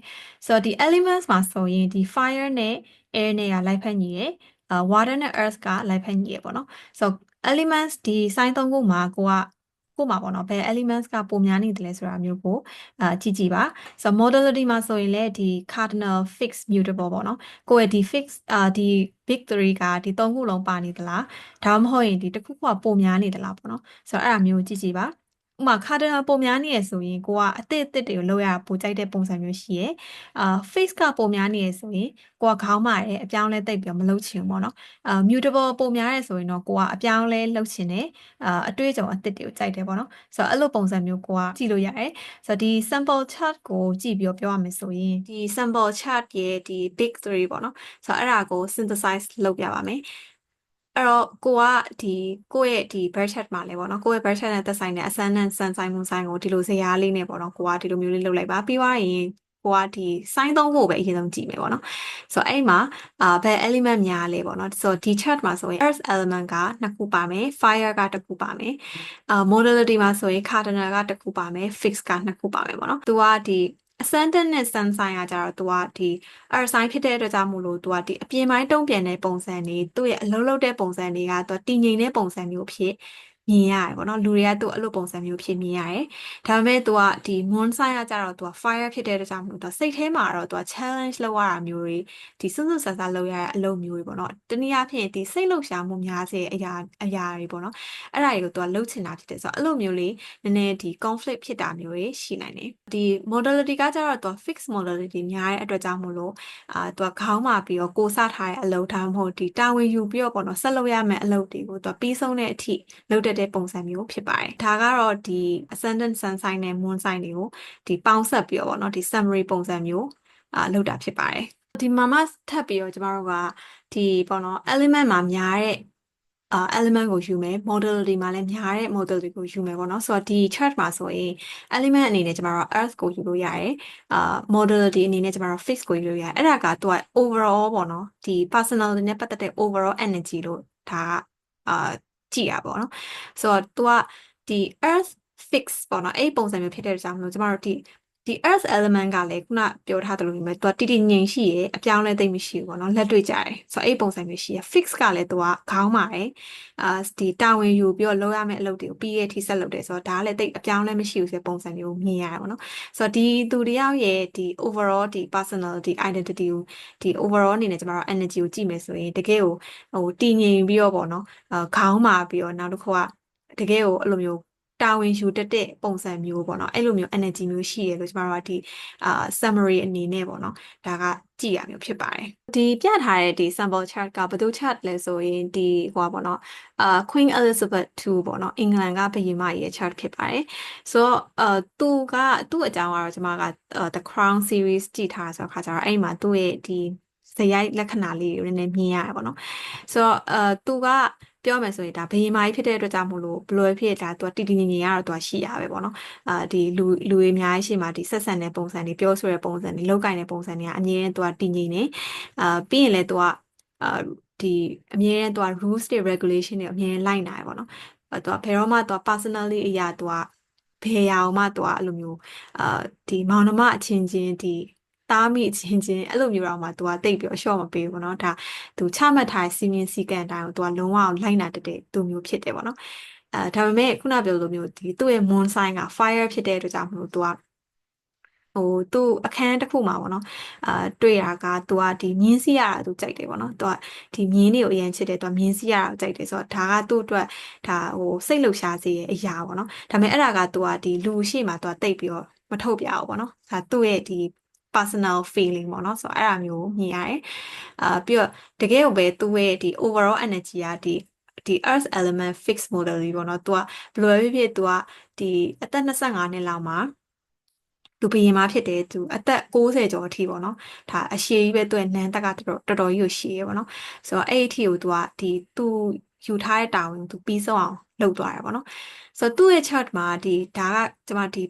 ဆိုတော့ဒီ elements မှာဆိုရင်ဒီ fire နဲ့ air နဲ့ကလိုက်ဖက်ညီတယ်အာ water နဲ့ earth ကလိုက်ဖက်ညီတယ်ပေါ့နော်ဆိုတော့ elements ဒီစိုင်းသုံးခုမှာကိုက ကိုမှာပေါ့နော်ဘယ် elements ကပုံများနေတယ်လဲဆိုတာမျိုးကိုအာကြည့်ကြည့်ပါဆိုတော့ modality မှာဆိုရင်လည်းဒီ cardinal fixed mutable ပေါ့နော်ကိုယ့်ရဲ့ဒီ fix အာဒီ big 3ကဒီသုံးခုလုံးပါနေသလားဒါမှမဟုတ်ရင်ဒီတစ်ခုခုကပုံများနေသလားပေါ့နော်ဆိုတော့အဲ့ဒါမျိုးကြည့်ကြည့်ပါ ဥပမာ cardinal ပုံများနေရဆိုရင်ကိုကအသစ်အသစ်တွေကိုလောက်ရပိုကြိုက်တဲ့ပုံစံမျိုးရှိရယ်အာ face ကပုံများနေရဆိုရင်ကိုကခေါင်းမာတယ်အပြောင်းလဲတိတ်ပြီးတော့မလုပ်ချင်ဘူးပေါ့နော်အာ mutable ပုံများရဲဆိုရင်တော့ကိုကအပြောင်းလဲလုပ်ချင်တယ်အာအတွေ့အကြုံအသစ်တွေကိုကြိုက်တယ်ပေါ့နော်ဆိုတော့အဲ့လိုပုံစံမျိုးကိုကကြည့်လို့ရတယ်ဆိုတော့ဒီ sample chart ကိုကြည့်ပြီးတော့ပြောရမယ်ဆိုရင်ဒီ sample chart ရဲ့ဒီ big 3ပေါ့နော်ဆိုတော့အဲ့ဒါကို synthesize လုပ်ပြပါမယ် အဲ့တော့ကိုကဒီကိုယ့်ရဲ့ဒီ budget မှာလဲပေါ့နော်ကိုယ့်ရဲ့ budget နဲ့သက်ဆိုင်တဲ့အစမ်းနဲ့စမ်းဆိုင်မှုဆိုင်ကိုဒီလိုဇယားလေးနဲ့ပေါ့နော်ကိုကဒီလိုမျိုးလေးလုပ်လိုက်ပါပြီးသွားရင်ကိုကဒီ sign သုံးဖို့ပဲအရင်ဆုံးကြည့်မယ်ပေါ့နော်ဆိုတော့အဲ့မှာအာဘယ် element များလဲပေါ့နော်ဆိုတော့ဒီ chart မှာဆိုရင် earth element ကနှစ်ခုပါမယ် fire ကတစ်ခုပါမယ်အာ modality မှာဆိုရင် cardinal ကတစ်ခုပါမယ် fix ကနှစ်ခုပါမယ်ပေါ့နော်သူကဒီ ascendant နဲ့ sun sign ကကြတော့သူကဒီ earth sign ဖြစ်တဲ့အတွက်ကြောင့်မို့လို့သူကဒီအပြင်ပိုင်းတုံ့ပြန်တဲ့ပုံစံတွေသူ့ရဲ့အလုံးလုံးတဲ့ပုံစံတွေကသူကတည်ငြိမ်တဲ့ပုံစံမျိုးဖြစ် မြင်ရတယ်ပေါ့နော်လူတွေကသူ့အဲ့လိုပုံစံမျိုးဖြစ်မြင်ရတယ်ဒါပေမဲ့သူကဒီ moon sign ကကြတော့သူက fire ဖြစ်တဲ့အတွက်ကြောင့်မို့လို့သူစိတ်ထဲမှာတော့သူက challenge လုပ်ရတာမျိုးတွေဒီစွန်းစွန်းဆဆလုပ်ရတဲ့အလုပ်မျိုးတွေပေါ့နော်တနည်းအားဖြင့်ဒီစိတ်လှုပ်ရှားမှုများစေအရာအရာတွေပေါ့နော်အဲ့ဒါတွေကိုသူကလှုပ်ချင်တာဖြစ်တယ်ဆိုတော့အဲ့လိုမျိုးလေးနည်းနည်းဒီ conflict ဖြစ်တာမျိုးတွေရှိနိုင်တယ်ဒီ modality ကကြတော့သူက fixed modality များတဲ့အတွက်ကြောင့်မို့လို့အာသူကခေါင်းမာပြီးတော့ကိုစထားတဲ့အလုပ်ဒါမှမဟုတ်ဒီတာဝန်ယူပြီးတော့ပေါ့နော်ဆက်လုပ်ရမယ့်အလုပ်တွေကိုသူကပြီးဆုံးတဲ့အထိလုပ်တတ်တဲ့ပုံစံမျိုးဖြစ်ပါတယ်ဒါကတော့ဒီ ascendant sun sign နဲ့ moon sign တွေကိုဒီပေါင်းဆက်ပြီးတော့ပေါ့နော်ဒီ summary ပုံစံမျိုးအာလုပ်တာဖြစ်ပါတယ်ဒီမှာမှထပ်ပြီးတော့ကျမတို့ကဒီပေါ့နော် element မှာများတဲ့အာ element ကိုယူမယ် modality မှာလည်းများတဲ့ modality ကိုယူမယ်ပေါ့နော်ဆိုတော့ဒီ chart မှာဆိုရင် element အနေနဲ့ကျမတို့ earth ကိုယူလို့ရတယ်အာ modality အနေနဲ့ကျမတို့ fix ကိုယူလို့ရတယ်အဲ့ဒါကသူက overall ပေါ့နော်ဒီ personality နဲ့ပတ်သက်တဲ့ overall energy လို့ဒါကအာ ကြည့်ရပါပေါ့နော်ဆိုတော့သူကဒီ earth fix ပေါ့နော်အဲ့ဒီပုံစံမျိုးဖြစ်တဲ့ကြောင့်မလို့ကျမတို့ဒီ ဒီ earth element ကလည်းခုနပြောထားသလိုမျိုးသူကတည်တည်ငြိမ်ရှိရယ်အပြောင်းလဲသိမ့်မရှိဘူးပေါ့နော်လက်တွေ့ကြတယ်ဆိုတော့အဲ့ဒီပုံစံမျိုးရှိရယ် fix ကလည်းသူကခေါင်းပါတယ်အာဒီတာဝန်ယူပြီးတော့လုပ်ရမယ့်အလုပ်တွေကိုပြီးရဲ့ထိဆက်လုပ်တယ်ဆိုတော့ဒါကလည်းတိတ်အပြောင်းလဲမရှိဘူးဆိုတဲ့ပုံစံမျိုးမြင်ရတယ်ပေါ့နော်ဆိုတော့ဒီသူတယောက်ရဲ့ဒီ overall ဒီ personality identity ကိုဒီ overall အနေနဲ့ကျမတို့ energy ကိုကြည့်မယ်ဆိုရင်တကယ်ကိုဟိုတည်ငြိမ်ပြီးတော့ပေါ့နော်အာခေါင်းမာပြီးတော့နောက်တစ်ခုကတကယ်ကိုအဲ့လိုမျိုး တာဝန်ယူတတ်တဲ့ပုံစံမျိုးပေါ့နော်အဲ့လိုမျိုး energy မျိုးရှိရလို့ကျမတို့ကဒီအာ summary အနေနဲ့ပေါ့နော်ဒါကကြည့်ရမျိုးဖြစ်ပါတယ်ဒီပြထားတဲ့ဒီ sample chart ကဘယ်သူ chart လဲဆိုရင်ဒီဟိုပါပေါ့နော်အာ Queen Elizabeth II ပေါ့နော်အင်္ဂလန်ကဘုရင်မကြီးရဲ့ chart ဖြစ်ပါတယ်ဆိုတော့အာသူကသူ့အကြောင်းကတော့ကျမက The Crown series ကြည့်ထားဆိုတော့ခါကျတော့အဲ့ဒီမှာသူ့ရဲ့ဒီဇယိုက်လက္ခဏာလေးတွေနည်းနည်းမြင်ရတယ်ပေါ့နော်ဆိုတော့အာသူက ပြောမယ်ဆိုရင်ဒါဘယင်မာကြီးဖြစ်တဲ့အတွက်ကြောင့်မို့လို့ဘလွယ်ဖြစ်ဒါသူကတည်တည်ငြိမ်ငြိမ်ရတော့သူကရှိရပဲပေါ့နော်အာဒီလူလူတွေအများကြီးရှိမှဒီဆက်ဆံတဲ့ပုံစံတွေပြောဆိုတဲ့ပုံစံတွေလောက်ကင်တဲ့ပုံစံတွေကအမြဲတမ်းသူကတည်ငြိမ်နေအာပြီးရင်လည်းသူကအာဒီအမြဲတမ်းသူက rules တွေ regulation တွေအမြဲလိုက်နိုင်ပေါ့နော်အဲသူကဘယ်တော့မှသူက personally အရာသူကဘယ်ရာမှသူကအဲ့လိုမျိုးအာဒီမောင်နှမအချင်းချင်းဒီ သားမိချင်းချင်းအဲ့လိုမျိုးတော့မှ तू ကတိတ်ပြီးအလျှော့မပေးဘူးပေါ့နော်ဒါ तू ချမှတ်ထားတဲ့စီမင်းစည်းကမ်းအတိုင်းကို तू ကလုံးဝလိုက်နာတတဲ့သူမျိုးဖြစ်တယ်ပေါ့နော်အဲဒါပေမဲ့ခုနပြောလိုမျိုးဒီသူ့ရဲ့ moon sign က fire ဖြစ်တဲ့အတွက်ကြောင့်မလို့ तू ကဟိုသူ့အခန်းတစ်ခုမှာပေါ့နော်အာတွေ့တာက तू ကဒီမြင်းစီရတာ तू ကြိုက်တယ်ပေါ့နော် तू ကဒီမြင်းတွေကိုအရင်ချစ်တယ် तू မြင်းစီရတာကြိုက်တယ်ဆိုတော့ဒါကသူ့အတွက်ဒါဟိုစိတ်လှုပ်ရှားစေရဲ့အရာပေါ့နော်ဒါပေမဲ့အဲ့ဒါက तू ကဒီလူရှိမှ तू ကတိတ်ပြီးတော့မထုတ်ပြအောင်ပေါ့နော်ဒါသူ့ရဲ့ဒီ personal feeling ပေါ့နော်ဆိုတော့အဲ့ဒါမျိုးမြင်ရတယ်အာပြီးတော့တကယ်ကိုပဲသူ့ရဲ့ဒီ overall energy ကဒီဒီ earth element fixed model ကြီးပေါ့နော်သူကဘယ်လိုပဲဖြစ်ဖြစ်သူကဒီအသက်25နှစ်လောက်မှာသူဘယင်မဖြစ်တယ်သူအသက်60ကျော်အထိပေါ့နော်ဒါအရှည်ကြီးပဲသူရဲ့နန်းတက်ကတော်တော်တော်ကြီးကိုရှည်ရပေါ့နော်ဆိုတော့အဲ့အထိကိုသူကဒီသူယူထားတဲ့တာဝန်သူပြီးဆုံးအောင်လုပ်သွားတယ်ပေါ့နော်ဆိုတော့သူ့ရဲ့ chart မှာဒီဒါကကျွန်မဒီ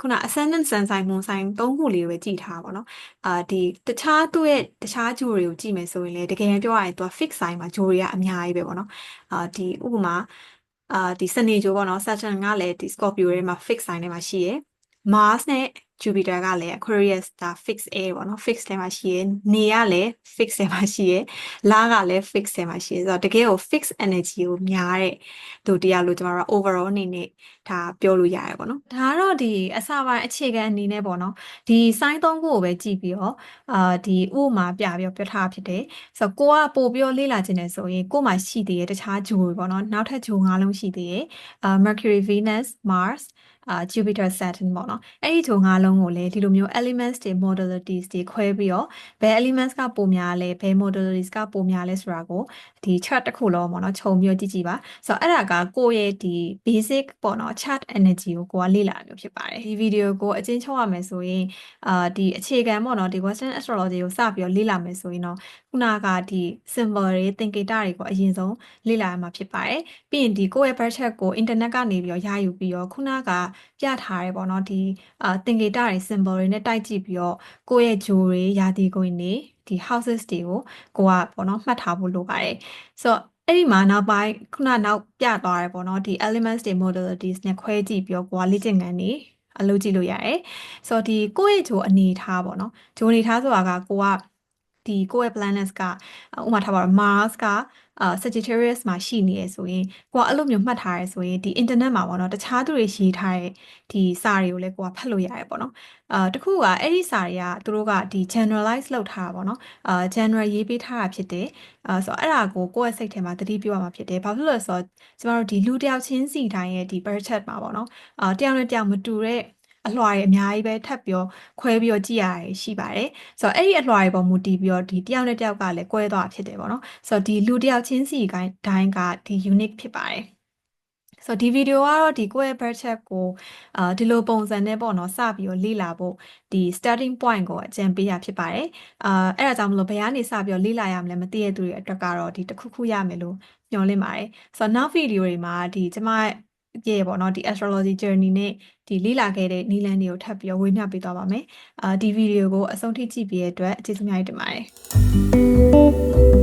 ခုန ascendant sun sign moon sign သုံးခုလေးကိုပဲကြည့်ထားပါတော့အာဒီတခြားသူ့ရဲ့တခြားဂျိုတွေကိုကြည့်မယ်ဆိုရင်လေတကယ်ပြောရရင်သူက fix sign မှာဂျိုတွေကအများကြီးပဲပေါ့နော်အာဒီဥပမာအာဒီစနေဂျိုပေါ့နော် Saturn ကလည်းဒီ Scorpio ထဲမှာ fix sign ထဲမှာရှိရယ် Mars နဲ့ Jupiter ကလည်း Aquarius ဒါ fix air ပေါ့နော် fix ထဲမှာရှိရယ်နေကလည်း fix ထဲမှာရှိရယ်လကလည်း fix ထဲမှာရှိရယ်ဆိုတော့တကယ်ကို fix energy ကိုများတဲ့သူတရားလို့ကျွန်တော်တို့ overall အနေနဲ့ဒါပြောလို့ရတယ်ပေါ့နော်ဒါကတော့ဒီအစပိုင်းအခြေခံအနေနဲ့ပေါ့နော်ဒီစိုင်းသုံးခုကိုပဲကြည့်ပြီးတော့အာဒီဥပမာပြပြီးတော့ပြောထားဖြစ်တယ်ဆိုတော့ကိုကပို့ပြီးတော့လေ့လာခြင်းနဲ့ဆိုရင်ကို့မှာရှိသေးတဲ့တခြားဂျိုတွေပေါ့နော်နောက်ထပ်ဂျို၅လုံးရှိသေးတယ်အာ Mercury Venus Mars အာ Jupiter Saturn ပေါ့နော်အဲ့ဒီဂျို၅လုံးကိုလည်းဒီလိုမျိုး elements တွေ modalities တွေခွဲပြီးတော့ဘယ် elements ကပိုများလဲဘယ် modalities ကပိုများလဲဆိုတာကိုဒီ chart တစ်ခုလုံးပေါ့နော်ခြုံပြီးတော့ကြည့်ကြည့်ပါဆိုတော့အဲ့ဒါကကိုယ့်ရဲ့ဒီ basic ပေါ့နော် chart energy ကိုကိုကလေ့လာမျိုးဖြစ်ပါတယ်ဒီဗီဒီယိုကိုအချင်းချုပ်ရမယ်ဆိုရင်အာဒီအခြေခံပေါ့နော်ဒီ western astrology ကိုစပြီးတော့လေ့လာမယ်ဆိုရင်တော့ ခုနကဒီ symbol တွေသင်္ကေတတွေကိုအရင်ဆုံးလေ့လာရမှာဖြစ်ပါတယ်ပြီးရင်ဒီကိုယ့်ရဲ့ budget ကို internet ကနေပြီးတော့ရယူပြီးတော့ခုနကပြထားရဲပေါ့နော်ဒီအာသင်္ကေတတွေ symbol တွေနဲ့တိုက်ကြည့်ပြီးတော့ကိုယ့်ရဲ့ဂျိုတွေယာတီကိုင်းတွေဒီ houses တွေကိုကိုကပေါ့နော်မှတ်ထားဖို့လိုပါတယ်ဆိုတော့အဲ့ဒီမှာနောက်ပိုင်းခုနနောက်ပြသွားရဲပေါ့နော်ဒီ elements တွေ modalities နဲ့ခွဲကြည့်ပြီးတော့ကိုကလေ့ကျင့်ခန်းတွေအလုပ်ကြည့်လို့ရတယ်ဆိုတော့ဒီကိုယ့်ရဲ့ဂျိုအနေထားပေါ့နော်ဂျိုအနေထားဆိုတာကကိုက ဒီကိုယ့်ရဲ့ planets ကဥပမာထားပါတော့ Mars ကအာ Sagittarius မှာရှိနေရဆိုရင်ကိုကအဲ့လိုမျိုးမှတ်ထားရဲဆိုရင်ဒီ internet မှာပေါ့နော်တခြားသူတွေရေးထားတဲ့ဒီစာတွေကိုလည်းကိုကဖတ်လို့ရတယ်ပေါ့နော်အာတခုကအဲ့ဒီစာတွေကသူတို့ကဒီ generalize လုပ်ထားတာပေါ့နော်အာ general ရေးပေးထားတာဖြစ်တယ်အာဆိုတော့အဲ့ဒါကိုကိုယ့်ရဲ့စိတ်ထဲမှာသတိပြုရမှာဖြစ်တယ်ဘာဖြစ်လို့လဲဆိုတော့ကျမတို့ဒီလူတစ်ယောက်ချင်းစီတိုင်းရဲ့ဒီ birth chart မှာပေါ့နော်အာတယောက်နဲ့တယောက်မတူတဲ့ အလွှာတွေအများကြီးပဲထပ်ပြီးတော့ခွဲပြီးတော့ကြည့်ရတယ်ရှိပါတယ်ဆိုတော့အဲ့ဒီအလွှာတွေပေါ်မူတည်ပြီးတော့ဒီတယောက်နဲ့တယောက်ကလည်းကွဲသွားတာဖြစ်တယ်ပေါ့နော်ဆိုတော့ဒီလူတစ်ယောက်ချင်းစီတိုင်းတိုင်းကဒီ unique ဖြစ်ပါတယ်ဆိုတော့ဒီဗီဒီယိုကတော့ဒီကိုယ့်ရဲ့ budget ကိုအာဒီလိုပုံစံနဲ့ပေါ့နော်စပြီးတော့လေ့လာဖို့ဒီ starting point ကိုအကြံပေးရဖြစ်ပါတယ်အာအဲ့ဒါကြောင့်မလို့ဘယ်ကနေစပြီးတော့လေ့လာရမလဲမသိတဲ့သူတွေအတွက်ကတော့ဒီတစ်ခုခုရမယ်လို့ညွှန်လင့်ပါတယ်ဆိုတော့နောက်ဗီဒီယိုတွေမှာဒီကျမ ရဲ့ပေါ့နော်ဒီ astrology journey နဲ့ဒီလေ့လာခဲ့တဲ့နည်းလမ်းတွေကိုထပ်ပြီးတော့ဝေမျှပေးသွားပါမယ်အာဒီဗီဒီယိုကိုအဆုံးထိကြည့်ပြီးတဲ့အတွက်ကျေးဇူးများတင်ပါတယ်